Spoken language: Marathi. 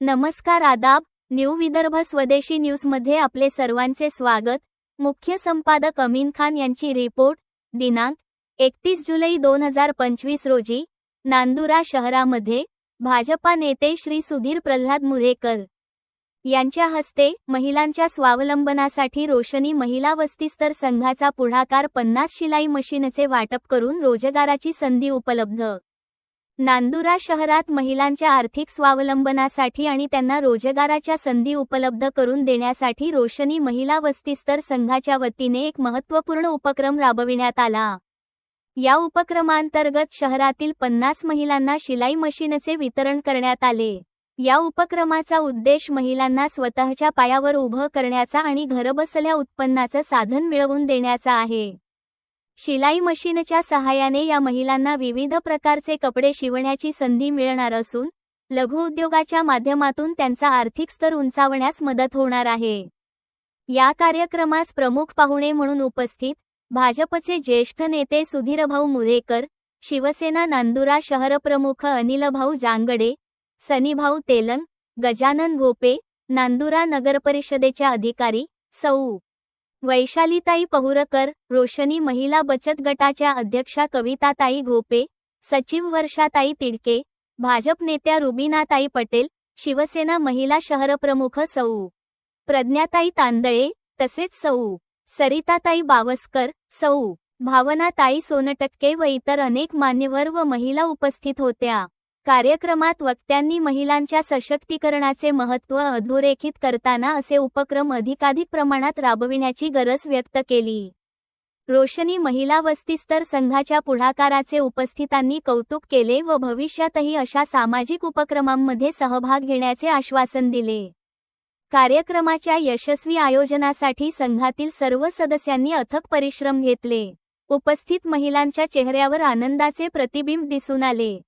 नमस्कार आदाब न्यू विदर्भ स्वदेशी न्यूजमध्ये आपले सर्वांचे स्वागत. मुख्य संपादक अमीन खान यांची रिपोर्ट दिनांक एकतीस जुलै दोन हजार पंचवीस रोजी नांदुरा शहरामध्ये भाजपा नेते श्री सुधीर प्रल्हाद मुरेकर. यांच्या हस्ते महिलांच्या स्वावलंबनासाठी रोशनी महिला वस्तीस्तर संघाचा पुढाकार पन्नास शिलाई मशीनचे वाटप करून रोजगाराची संधी उपलब्ध. नांदुरा शहरात महिलांच्या आर्थिक स्वावलंबनासाठी आणि त्यांना रोजगाराच्या संधी उपलब्ध करून देण्यासाठी रोशनी महिला वस्तीस्तर संघाच्या वतीने एक महत्त्वपूर्ण उपक्रम राबविण्यात आला. या उपक्रमांतर्गत शहरातील पन्नास महिलांना शिलाई मशीनचे वितरण करण्यात आले. या उपक्रमाचा उद्देश महिलांना स्वतःच्या पायावर उभं करण्याचा आणि घरबसल्या उत्पन्नाचं साधन मिळवून देण्याचा आहे. शिलाई मशीनच्या सहाय्याने या महिलांना विविध प्रकारचे कपडे शिवण्याची संधी मिळणार असून लघुउद्योगाच्या माध्यमातून त्यांचा आर्थिक स्तर उंचावण्यास मदत होणार आहे. या कार्यक्रमास प्रमुख पाहुणे म्हणून उपस्थित भाजपचे ज्येष्ठ नेते सुधीरभाऊ मुरेकर शिवसेना नांदुरा शहरप्रमुख अनिलभाऊ जांगडे सनीभाऊ तेलंग गजानन घोपे नांदुरा नगरपरिषदेच्या अधिकारी सौ. वैशालीताई पहुरकर रोशनी महिला बचत गटाच्या अध्यक्षा कविताताई घोपे सचिव वर्षाताई तिडके भाजप नेत्या रुबीनाताई पटेल शिवसेना महिला शहरप्रमुख सौ. प्रज्ञाताई तांदळे तसेच सौ. सरिताताई बावस्कर सौ. भावनाताई सोनटक्के व इतर अनेक मान्यवर व महिला उपस्थित होत्या. कार्यक्रमात वक्त्यांनी महिलांच्या सशक्तीकरणाचे महत्त्व अधोरेखित करताना असे उपक्रम अधिकाधिक प्रमाणात राबविण्याची गरज व्यक्त केली. रोशनी महिला वस्तीस्तर संघाच्या पुढाकाराचे उपस्थितांनी कौतुक केले व भविष्यातही अशा सामाजिक उपक्रमांमध्ये सहभाग घेण्याचे आश्वासन दिले. कार्यक्रमाच्या यशस्वी आयोजनासाठी संघातील सर्व सदस्यांनी अथक परिश्रम घेतले. उपस्थित महिलांच्या चेहऱ्यावर आनंदाचे प्रतिबिंब दिसून आले.